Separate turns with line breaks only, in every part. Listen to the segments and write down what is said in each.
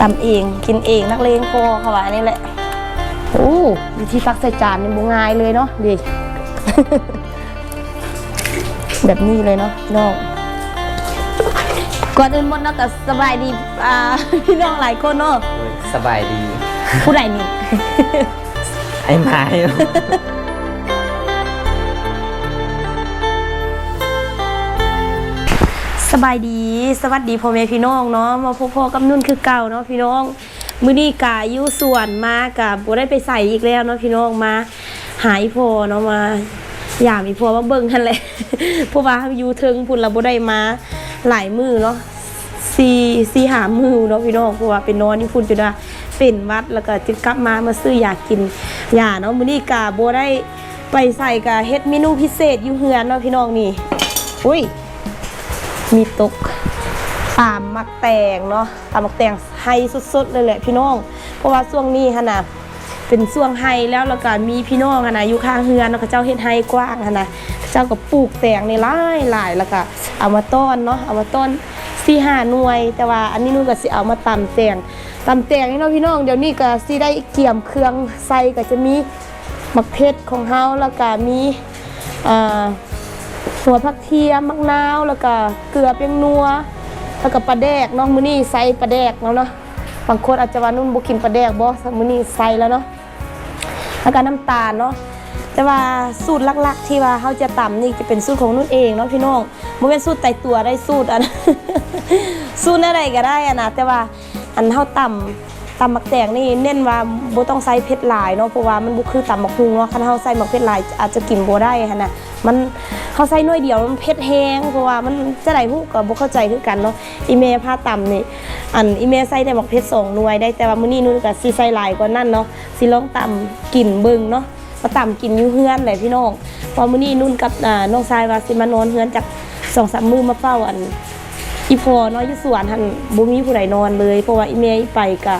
ตำเองกินเองนักเลงพอเขาว่านี่แหละ โอ้วิธีตักใส่จานนี่บ่ง่ายเลยเนาะดิ แบบนี้เลยเนาะพี่น้องก่อนอื่นหมดเนาะก็สบายดีอ่า พี่น้องหลายคนเนาะ
โอ้ยสบายดี
ผู้ใดนี่
ไอ้ไม้
สบายดีสวัสดีพ่อแม่พี่น้องเนาะมาพบพ่อกับนุ่นคือเก่าเนาะพี่น้องมื้อนี้กาอยู่สวนมากับบ่ได้ไปใส่อีกแล้วเนาะพี่น้องมา หาอีพ่อเนาะมาอยากอีพ่อมาเบิ่งกันแหละเพราะว่าอยู่เทิงพุ่นเราบ่ได้มาหลายมื้อเนาะสี่สี่หามือเนาะพี่น้องเพราะว่าเป็นนอนนี่พุ่นจุดาเป็นวัดแล้วก็จึงกลับมามาซื้ออยากกินยาเนาะมื้อนี้กาบ่ได้ไปใส่กะเฮ็ดเมนูพิเศษอยู่เฮือนเนาะพี่น้องนี่อุ้ย มีตกตามมักแตงเนาะตามมักแตงไฮสุดๆเลยแหละพี่น้อง เพราะว่าช่วงนี้ฮะนะเป็นช่วงไฮแล้วแล้วก็มีพี่น้องฮะนะอยู่ข้างเฮือนแล้วก็เจ้าเฮ็ดไฮกว้างฮะนะเจ้าก็ปลูกแตงในหลายหลายแล้วก็เอามาต้อนเนาะเอามาต้อนสี่ห้าหน่วย แต่ว่าอันนี้นู่นก็สิเอามาตำแตงตำแตงนี่เนาะพี่น้องเดี๋ยวนี้ก็สิได้เกี่ยมเครื่องใส่ก็จะมีมักเพชรของเฮาแล้วก็มีอ่า หัวผักเทียมมะนาวแล้วก็เกลือเปียงนัว แล้วก็ปลาแดกน้องมือนี้ใส่ปลาแดกแล้วเนาะบางคนอาจจะว่านุ่นบ่กินปลาแดกบ่มื้อนี้ใส่แล้วเนาะแล้วก็น้ำตาลเนาะแต่ว่าสูตรหลักๆ ที่ว่าเฮาจะตำนี่จะเป็นสูตรของนุ่นเองเนาะพี่น้องบ่เป็นสูตรไตตัวได้สูตรอันสูตรอะไรก็ได้อะนะแต่ว่าอันเฮาตำตำมักแตงนี่เน้นว่าโบต้องใส่เผ็ดหลายเนาะเพราะว่ามันบ่คือตำมักฮุงเนาะคันเฮาใส่มักเผ็ดหลายอาจจะกินโบได้หั่นน่ะ มันเฮาใส่หน่วยเดียวมันเผ็ดแฮงเพราะว่ามันจะได้ฮู้ก็บ่เข้าใจคือกันเนาะอีเมพาต่ำนี่อันอีเมใส่แต่มักเผ็ดสองหน่วยได้แต่ว่ามื้อนี้นู่นก็สิใส่หลายกว่านั้นเนาะสิลองต่ำกลิ่นเบิ่งเนาะมาต่ำกินอยู่เฮือนแหละพี่น้องพอมื้อนี้นุ่นกับอ่าน้องชายว่าสิมานอนเฮือนจาก2-3มื้อมาเฝ้าอันอีพอเนาะอยู่สวนหันบ่มีผู้ใดนอนเลย เพราะว่าอีเมย์ไปก็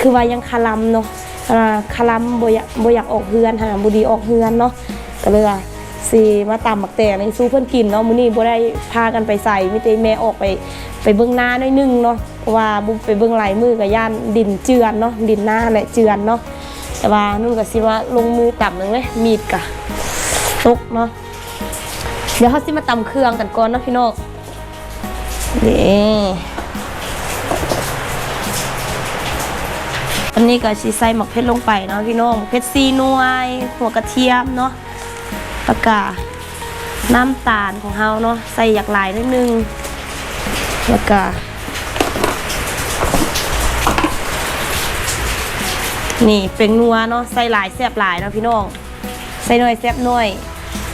คือว่ายังคาลัมเนาะอ่าคาลัมบ่อยากบ่อยากออกเฮือนหาบ่ดีออกเฮือนเนาะก็เลยว่า สิมาตำหมักแตงให้สู้เพิ่อนกินเนาะมื้อนี้บ่ได้พากันไปใส่มีแต่แม่ออกไปไปเบิ่งหน้าหน่อยหนึงเนาะว่าบ่ไปเบิ่งไหลมือก็ย่านดินเจือนเนาะดินหน้าแหละเจือนเนาะแต่ว่านุ่นก็สิว่าลงมือตำนึงเลยมีดก็ตกเนาะเดี๋ยวเฮาสิมาตำเครื่องกันก่อนเนาะพี่น้องนี่อันนี้ก็ชีใส่หมกเพชรลงไปเนาะพี่น้องหมกเพชรซีนวยหัวกระเทียมเนาะ แล้วก็น้ำตาลของเฮาเนาะใส่อยากหลายนิดนึงแล้วก็นี่เป็นนัวเนาะใส่หลายแซ่บหลายเนาะพี่น้องใส่หน่อยแซ่บหน่อย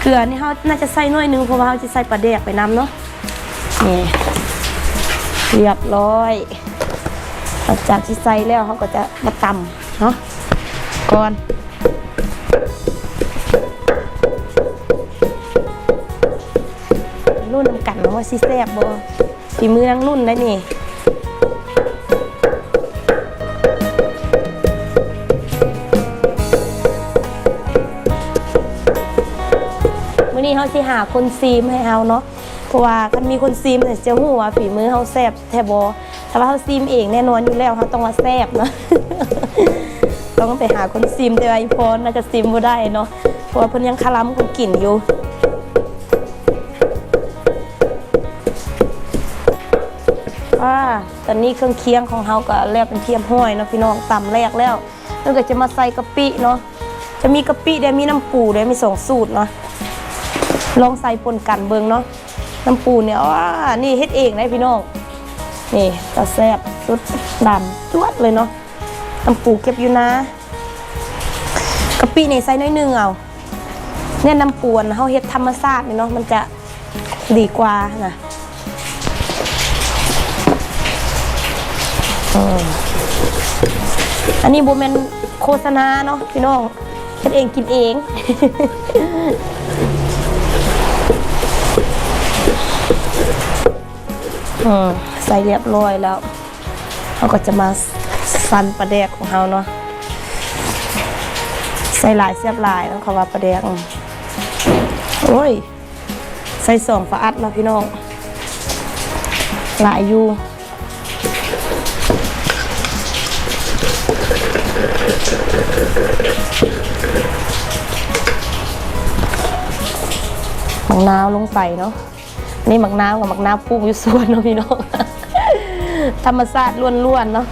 เกลือนี่เฮาน่าจะใส่หน่อยนึงเพราะว่าเฮาจะใส่ปลาแดกไปน้ำเนาะนี่เรียบร้อยหลังจากที่ใส่แล้วเขาก็จะมาตำเนาะก่อน นนำกันเนะว่าซิแซบบ่ฝีมือทั้งรุ่นได้นี่มื้อนี้เขาสิหาคนซีมให้เฮาเนาะเพราะว่าคันมีคนซีมเนี่ยจะหู้ว่าฝีมือเฮาแซ่บแทบบ่ถ้าว่าเฮาซีมเองแน่นอนอยู่แล้วเฮาต้องว่าแซ่บเนาะต้องไปหาคนซีมแต่ว่าอีพอน่าจะซีมบ่ได้เนาะเพราะว่าเพิ่นยังคาล้ำของกลิ่นอยู่ ตอนนี้เครื่องเคียงของเฮาก็แล้วเป็นเทียมห้อยเนาะพี่น้องตำแรกแล้วแล้วก็จะมาใส่กะปิเนาะจะมีกะปิได้มีน้ำปูได้มีสองสูตรเนาะลองใส่ปนกันเบิงเนาะน้ำปูเนี่ยว้านี่เฮ็ดเองนะพี่น้องนี่ตะแซ่บสุดดำจวดเลยเนาะน้ำปูเก็บอยู่นะกะปิในใส่น้อยหนึงเอาเนี่ยน้ำปูนเฮาเฮ็ดธรรมชาตินี่เนาะมันจะดีกว่านะ อันนี้บ่แมนโฆษณาเนาะพี่น้องเฮ็ดเองกินเองอืมใส่เรียบร้อยแล้วเราก็จะมาสันปลาแดกของเราเนาะใส่หลายเสียบหลายแล้วเขาว่าปลาแดกโอ้ย ใส่สองฝาอัดนะพี่น้องหลายอยู่ มักนาวลงไปเนาะนี่มักนาวกับมักนาวปลูกอยู่สวนเนาะพี่น้องธรรมชาติล้วนๆเนาะ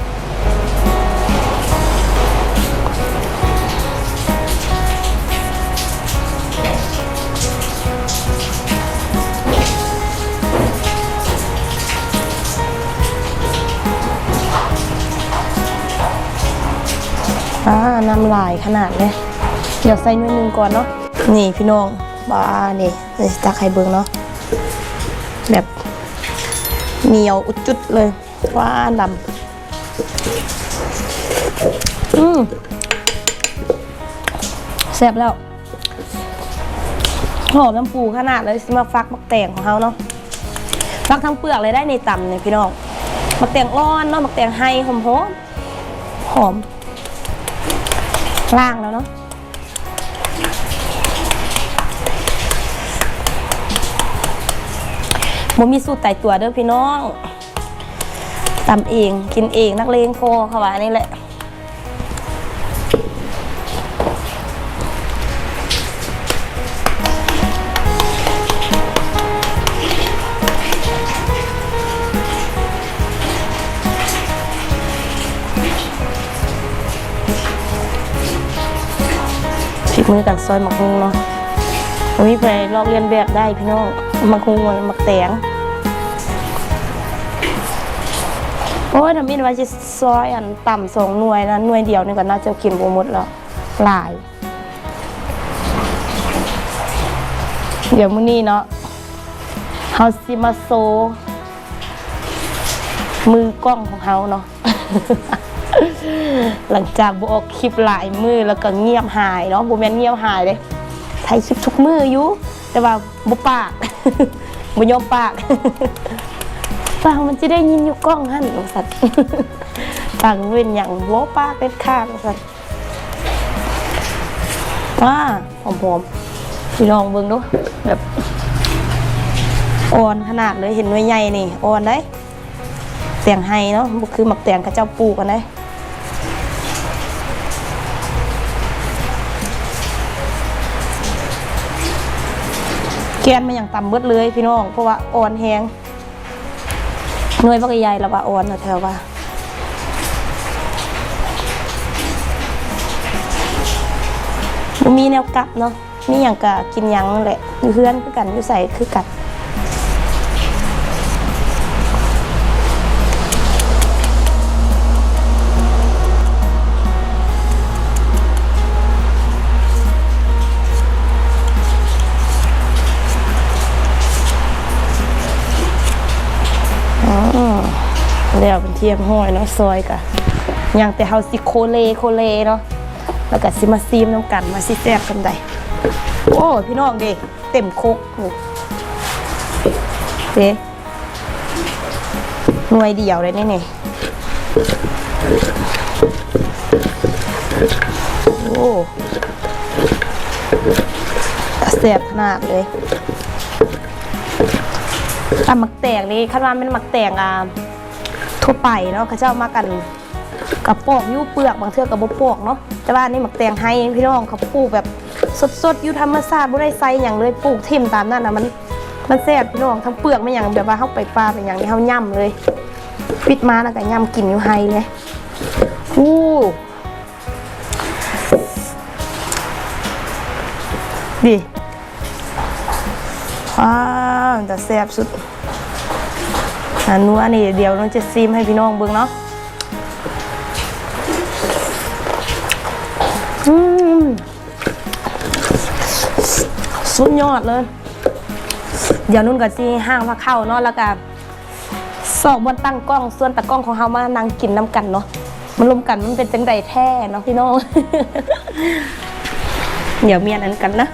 อ่าน้ำลายขนาดเลยเดี๋ยวใส่หน่วยหนึ่งก่อนเนาะนี่พี่น้องบ้านี่ เลยตักให้เบิ่งเนาะแบบเหนียวอุดจุดเลยว้าดำอืมแซ่บแล้วหอมน้ำปูขนาดเลยสิมาฟักมักแตงของเขาเนาะฟักทั้งเปลือกเลยได้ในตำเนี่ยพี่น้องมักแตงอ่อนเนาะมักแตงไฮหอมหอมหอมล่างแล้วเนาะ บ่มีสูตรไต่ตัวเด้อพี่น้องตำเองกินเองนักเลงพอเขาว่านี่แหละฝีมือกันซอยมักฮุงเนาะวันนี้ไปลอกเรียนแบบได้พี่น้องมักฮุงมันมักแตง โอ้ยทำมินว่าจะซอยอันต่ำสองหน่วยนะหน่วยเดียวนี่ก็น่าจะกินบ่หมดแล้วหลาย เดี๋ยวมื้อนี้เนาะเฮาสิมาโซ มือกล้องของเฮาเนาะหลังจากบออกคลิปหลายมือแล้วก็เงียบหายเนาะบ่แมนเงียบหายเลยถ่ายคลิปทุกมืออยู่แต่ว่าบ่ปากบ่ยอมปาก ปากมันจะได้ยินอยู่กล้องหั่นว่าซั่นปากเว้นหยังบ่ปากเด็ดข้าดว่าซั่นว้าหอมๆพี่น้องเบิ่งดูแบบอ่อนขนาดเลยเห็นหน่วยใหญ่นี่อ่อนได้แตงไฮเนาะคือหมักแตงกับเจ้าปลูกกันได้แกนมันอย่างต่ำเบิดเลยพี่น้องเพราะว่าอ่อนแหง หน่วยบักใหญ่แล้วว่าอ่อนนะแถวว่ามีแนวกลับเนาะมีอย่างกะกินยังแหละอยู่เพื่อนคือกันอยู่ใส่คือกัน แล้วเป็นเทียมห้อยเนาะซอยกะยังแต่เฮาสิโคเลโคเลเนาะแล้วก็สิมาซีมน้ำกันมาสิแซ่บกันได้โอ้พี่น้องเด้เต็มคกเด้หน่วยเดียวเลยนี่นี่โอ้แซ่บขนาดเลยตำหมักแตงนี่คาดว่าเป็นหมักแตงอ่า ทั่วไปเนาะเขาเจ้ามากันกับปอกยู่เปลือกบางเทื่อกับบ่ปอกเนาะแต่ว่านี่หมักแตงให้พี่น้องเขาปลูกแบบสดๆอยู่ธรรมชาติบ่ได้ใส่หยังเลยปลูกทิ่มตามนั้นนะมันมันแซ่บพี่น้องทั้งเปลือกไม่หยังแบบว่าเฮาไปปลาเป็นหยังนี่เฮาย่ำเลยปิดมาแล้วก็ย่ำกินอยู่ไฮเลยอู้ดิว้าวแต่แซ่บสุด อันนัวนี่เดี๋ยวน้องจะซีมให้พี่น้องเบิ่งเนาะอืมสุดยอดเลย เดี๋ยวนุ่นกับซีห้างพาเข้าเนาะแล้วก็สอบบนตั้งกล้องส่วนตะกล้องของเฮามานั่งกินน้ำกันเนาะมันรวมกันมันเป็นจังใดแท้เนาะพี่น้อง เดี๋ยวเมียนอันกันนะ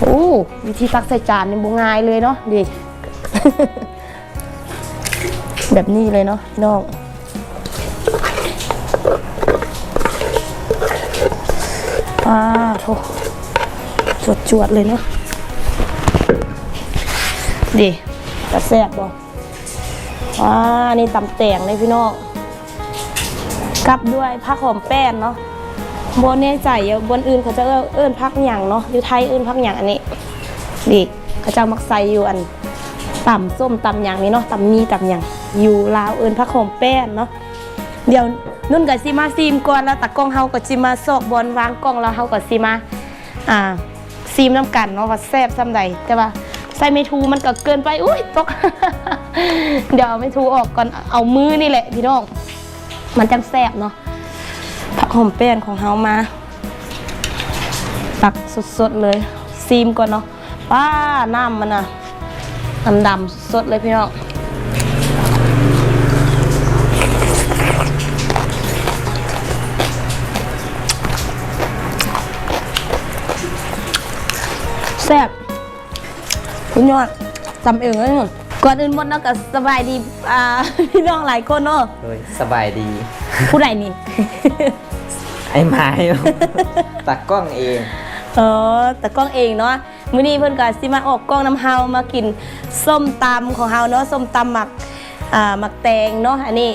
โอ้วิธีตักใส่จานนี่บ่ง่ายเลยเนาะดิ แบบนี้เลยเนาะพี่น้องอ่าโถจวดจวดๆเลยเนาะดิกระแซบบ่อ่านี่ตำแตงเลยพี่น้องกลับด้วยผักหอมแป้นเนาะบนแน่ใจบนอื่นเขาจะเอิ้นเอิ้นพักหยังเนาะอยู่ไทยเอิ้นพักหยังอันนี้ดิเขาจ้ามักใส่อยู่อันต่ำส้มตำอย่างนี้เนาะตำมีตำอย่าง อยู่ลาวเอิญพระโขมแป้นเนาะเดี๋ยวนุ่นกับซีมาซีมก่อนแล้วตากล้องเฮาก็จิมาซอกบอลวางกล้องแล้วเฮาก็ซีมาอ่าซีมน้ำกันเนาะว่าแซ่บซ้ำใดแต่ว่าใส่ไม่ทูมันก็เกินไปอุ้ยตก เดี๋ยวเอาไม่ทูออกก่อนเอามือนี่แหละพี่น้องมันจังแซ่บเนาะผักหอมแป้นของเฮามาตักสดๆเลยซีมก่อนเนาะป้าน้ำมันอะดำดำๆสดเลยพี่น้อง แซ่บคุณยอดจำเองเลยหนึ่งก่อนอื่นหมดเนาะก็สบายดีอ่า พี่น้องหลายคนเนาะ
โดยสบายดี
ผู้ใดนี่
ไอ้ไม้ ตักกล้องเอง
เออแต่กล้องเองเนาะมื้อนี้เพิ่นก็สิมาออกกล้องน้ำเฮามากินส้มตำของเฮาเนาะส้มตำหมักอ่าหมักแตงเนาะอันนี้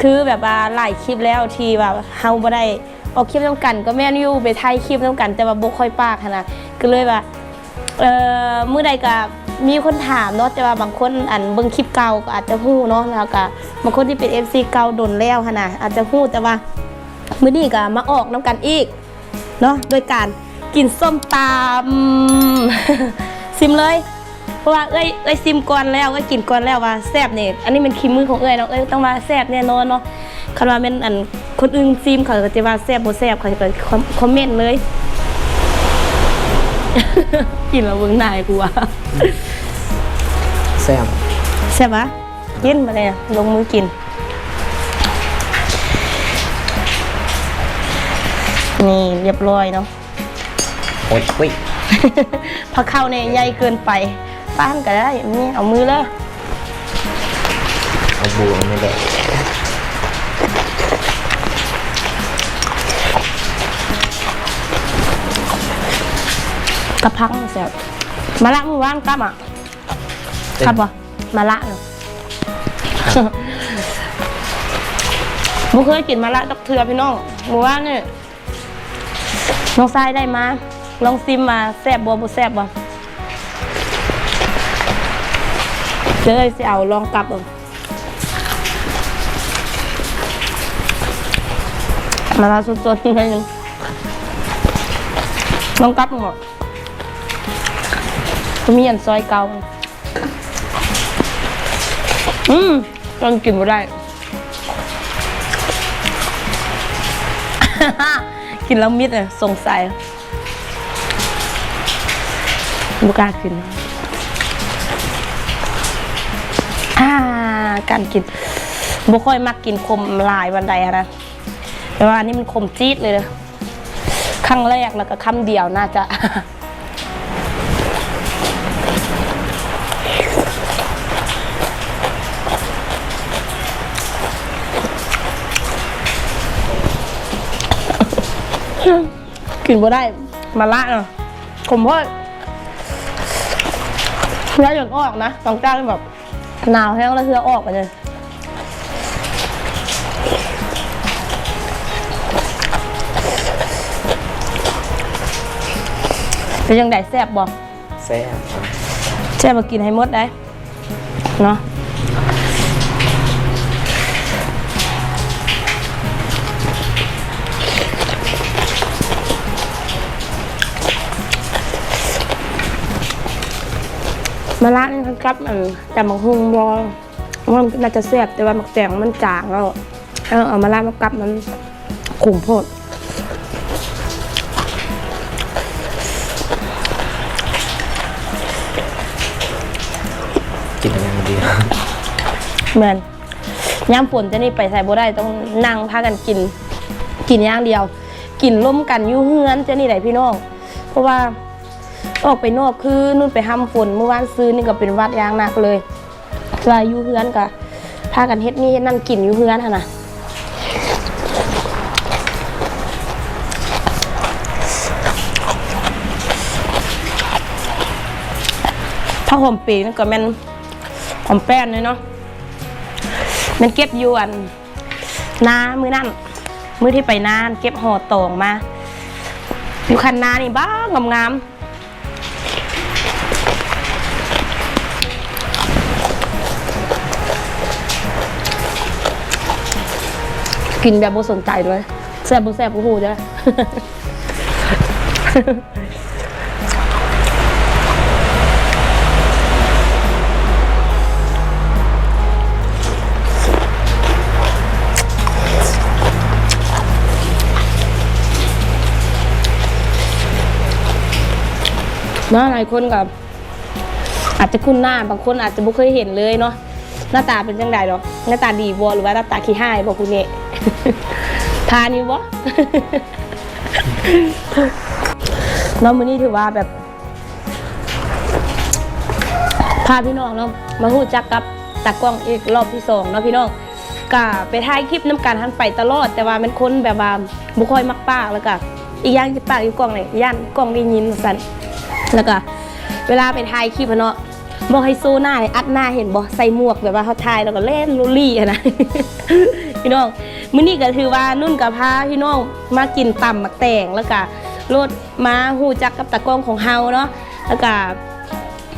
คือแบบว่าหลายคลิปแล้วที่แบบเฮาบ่ได้ออกคลิปนํกัน ก็แม่นอยู่ไปถ่ายคลิปนํกัน แต่ว่าบ่ค่อยปากหันน่ะก็เลยว่า เอ่อมื้อใดก็มีคนถามเนาะแต่ว่าบางคนอันเบิ่งคลิปเก่าก็อาจจะฮู้เนาะแล้วก็บางคนที่เป็น FC เก่าโดนแล้วหั่นน่ะอาจจะฮู้แต่ว่ามื้อนี้ก็มาออกนํกันอีกเนาะโดยการกินส้มตำซิมเลยเพราะว่าเอ้ยเอ้ยซิมก่อนแล้วเอ้ยกินก่อนแล้วว่าแซ่บเนี่ยอันนี้เป็นคีมือของเอ้ยเนาะเอ้ยต้องว่าแซ่บแน่นอนเนาะคันว่าเป็นอันคนอื่นซิมเขาจะว่าแซ่บบ่แซ่บเขาจะคอมเมนต์เลย กินแล้วเบิ่งหน้าให้กูว่า
แซ่บ
แซ่บปะกินมาเลยอะลงมือกิน นี่เรียบร้อยเนาะ
โอ้ยอุ้ย
พอเข้าเนี่ยใหญ่เกินไป ป้านก็ได้นี่เอามือเลย
เอาบูนนี่แหละ
กระพังแซ่บมาละมือว่างกลับอะกลับวะมาละเนาะบุเคยกินมาละดอกเถือพี่น้องมือว่างเนี่ยน้องทรายได้มา ลองซิมมาแซ่บบัวบุแซ่บบ่เดี๋ยวเลยสิเอาลองกลับเอามาละสดๆนิดนึงลองกลับหมด มีอันซอยเกาอืมตอนกินไม่ได้ กินแล้วมิดเลยสงสัยบุกล้ากินอ่าการกินบุค่อยมักกินคมลายวันใดอะนะแต่ว่านี่มันคมจี๊ดเลยเลยครั้งแรกแล้วก็คำเดียวน่าจะ กินบ่ได้มาละเนาะผมว่าแล้วหย่อนออกนะตองจ้างแบบหนาวแห้งแล้วเฮือออกไปเลยเป็นยังไงแซ่บบ่
แซ่บ
แซ่บมากินให้หมดได้เนาะ ละนี่ครับอันแต่หมักฮุงบอมันน่าจะแซ่บแต่ว่าหมักแตงมันจางแล้วเอาเอามาละมากับมันขุ่มโพด
กินอย่างเดียว
เหมือนย่ามฝนจะนี่ไปใส่บ่ได้ต้องนั่งพากันกิน กินอย่างเดียว กินร่วมกันอยู่เฮือนจะนี่ไหนพี่น้อง เพราะว่า ออกไปนอกคือนู่นไปห้ำฝนเมื่อวานซื้อนี่ก็เป็นวัดยางหนักเลยลาอยู่เฮือนก็พากันเฮ็ดนี่เฮ็ดนั่นกินอยู่เฮือนหั่นน่ะผ้าห่มปีนั่นก็แม่นหอมแป้นเลยเนาะมันเก็บยวนนามือนั่นมือที่ไปนาน เก็บห่อตองมาอยู่คันนานี่บ้างงาม กินแบบบ่สนใจด้วยแซ่บบ่แซ่บบ่ฮู้จ้ะเนาะหลายคนกับอาจจะคุ้นหน้าบางคนอาจจะบ่เคยเห็นเลยเนาะหน้าตาเป็นจังไดเนาะหน้าตาดีบ่หรือว่าหน้าตาขี้ห้ายบ่คุณเนี่ย ทานอยู่บ่เนาะมื้อนี้ถือว่าแบบ พาพี่น้องเนาะมาฮู้จักกับตากล้องอีกรอบที่สองเนาะพี่น้องก็ไปถ่ายคลิปน้ำกันทันไปตลอด แต่ว่ามันคนแบบว่าบ่ค่อยมักปากแล้วก็อีกอย่างที่ปากอยู่กล้องนี่ย่านกล้องได้ยินสั่นแล้วก็เวลาไปถ่ายคลิปเนาะบอกให้โซหน้าเนี่ยอัดหน้าเห็นบ่ใส่หมวกแบบว่าเขาถ่ายแล้วก็เล่นลุลี่อะนะพี่น้อง มื้อนี้ก็ถือว่านุ่นกับพาพี่น้องมากินตำมักแตงแล้วก็รถมาฮู้จักกับตากล้องของเฮาเนาะแล้วก็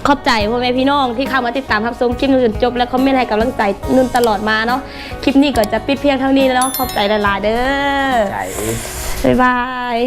ขอบใจพ่อแม่พี่น้องที่เข้ามาติดตามรับชมคลิปนี้จนจบ และคอมเมนต์ให้กำลังใจนุ่นตลอดมาเนาะคลิปนี้ก็จะปิดเพียงเท่านี้แล้วเนาะขอบใจหลายๆเด้อ
ใจ
บ๊ายบาย